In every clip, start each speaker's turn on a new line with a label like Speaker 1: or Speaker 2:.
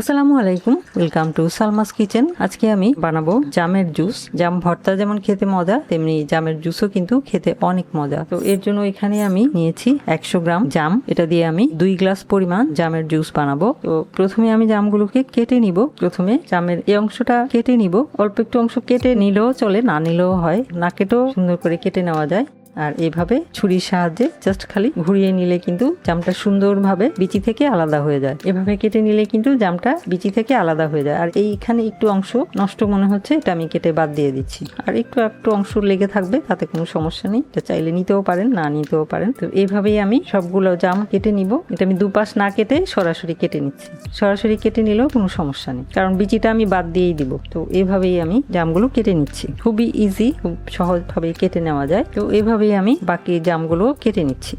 Speaker 1: আসসালামু আলাইকুম। Welcome to Salma's kitchen আজকে আমি বানাবো জামের জুস। জাম ভর্তা যেমন খেতে মজা, তেমনি জামের জুসও কিন্তু খেতে অনেক মজা। তো এর জন্য এখানে আমি নিয়েছি একশো গ্রাম জাম। এটা দিয়ে আমি দুই গ্লাস পরিমাণ জামের জুস বানাবো। তো প্রথমে আমি জামগুলোকে কেটে নিব। প্রথমে জামের এই অংশটা কেটে নিব। অল্প একটু অংশ কেটে নিলেও চলে, না নিলেও হয়। না কেটেও সুন্দর করে কেটে নেওয়া যায়। আর এভাবে ছুরির সাহায্যে জাস্ট খালি ঘুরিয়ে নিলে কিন্তু জামটা সুন্দরভাবে বিচি থেকে আলাদা হয়ে যায়। এভাবে কেটে নিলে কিন্তু জামটা বিচি থেকে আলাদা হয়ে যায়। আর এইখানে একটু অংশ নষ্ট মনে হচ্ছে, এটা আমি কেটে বাদ দিয়ে দিচ্ছি। আর একটু একটু অংশ লেগে থাকবে, তাতে কোনো সমস্যা নেই। এটা চাইলে নিতেও পারেন, না নিতেও পারেন। তো এইভাবেই আমি সবগুলো জাম কেটে নিব। এটা আমি দুপাশ না কেটে সরাসরি কেটে নিচ্ছি। সরাসরি কেটে নিলেও কোনো সমস্যা নেই। কারণ বিচিটা আমি বাদ দিয়েই দিব। তো এভাবেই আমি জামগুলো কেটে নিচ্ছি। খুবই ইজি খুব সহজভাবে কেটে নেওয়া যায়। তো এইভাবেই আমি বাকি জামগুলো কেটে নিচ্ছি।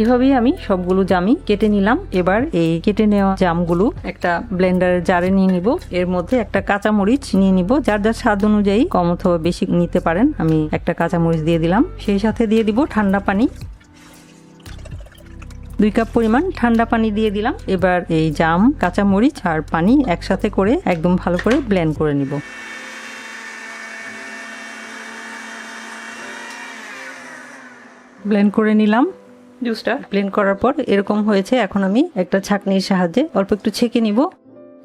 Speaker 1: এভাবেই আমি সবগুলো জামই কেটে নিলাম। এবার এই কেটে নেওয়া জামগুলো একটা ব্লেন্ডারের জারে নিয়ে নিব। এর মধ্যে একটা কাঁচামরিচ নিয়ে নিব। যার যার স্বাদ অনুযায়ী কম অথবা বেশি নিতে পারেন, আমি একটা কাঁচামরিচ দিয়ে দিলাম। সেই সাথে দিয়ে দিব ঠান্ডা পানি। দুই কাপ পরিমাণ ঠান্ডা পানি দিয়ে দিলাম। এবার এই জাম, কাঁচামরিচ আর পানি একসাথে করে একদম ভালো করে ব্লেন্ড করে নিব। ব্লেন্ড করে নিলাম। জুসটা ব্লেন্ড করার পর এরকম হয়েছে এখন আমি একটা ছাঁকনির সাহায্যে অল্প একটু ছেঁকে নিব।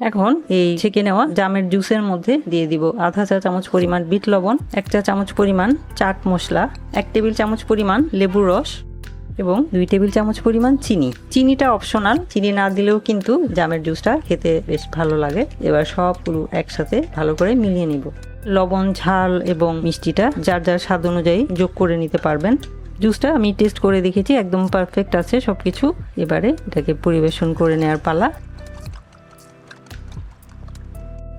Speaker 1: এখন এই ছেঁকে নেওয়া জামের জুসের মধ্যে দিয়ে দিব। আধা চা চামচ পরিমাণ বিট লবণ এক চা চামচ পরিমাণ চাট মশলা এক টেবিল চামচ পরিমাণ লেবুর রস এবং দুই টেবিল চামচ পরিমাণ চিনি। চিনিটা অপশনাল চিনি না দিলেও কিন্তু জামের জুসটা খেতে বেশ ভালো লাগে। এবার সবগুলো একসাথে ভালো করে মিলিয়ে নিব। লবণ ঝাল এবং মিষ্টিটা যার যার স্বাদ অনুযায়ী যোগ করে নিতে পারবেন। জুসটা আমি টেস্ট করে দেখেছি, একদম পারফেক্ট আছে সব কিছু এবারে এটাকে পরিবেশন করে নেওয়ার পালা।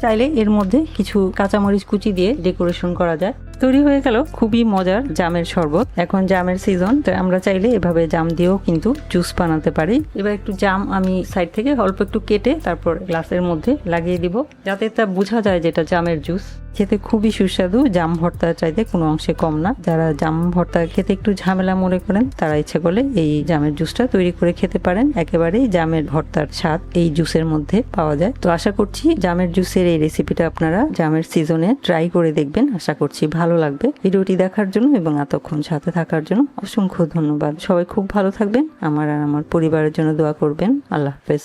Speaker 1: চাইলে এর মধ্যে কিছু কাঁচামরিচ কুচি দিয়ে ডেকোরেশন করা যায়। তৈরি হয়ে গেল খুবই মজার জামের শরবত। এখন জামের সিজন তো আমরা চাইলে এভাবে জাম দিয়েও কিন্তু জুস বানাতে পারি। এবার একটু জাম আমি সাইড থেকে অল্প একটু কেটে তারপর গ্লাসের মধ্যে লাগিয়ে দিব, যাতে তা বোঝা যায় যেটা জামের জুস খেতে খুবই সুস্বাদু, জাম ভর্তা চাইতে কোনো অংশে কম না। যারা জাম ভর্তা খেতে একটু ঝামেলা মনে করেন, তারা ইচ্ছে করলে এই জামের জুসটা তৈরি করে খেতে পারেন। একেবারেই জামের ভর্তার স্বাদ এই জুসের মধ্যে পাওয়া যায়। তো আশা করছি জামের জুসের এই রেসিপিটা আপনারা জামের সিজনে ট্রাই করে দেখবেন। আশা করছি ভালো লাগবে ভিডিওটি দেখার জন্য এবং এতক্ষণ সাথে থাকার জন্য অসংখ্য ধন্যবাদ। সবাই খুব ভালো থাকবেন, আমার আর আমার পরিবারের জন্য দোয়া করবেন। আল্লাহ হাফেজ।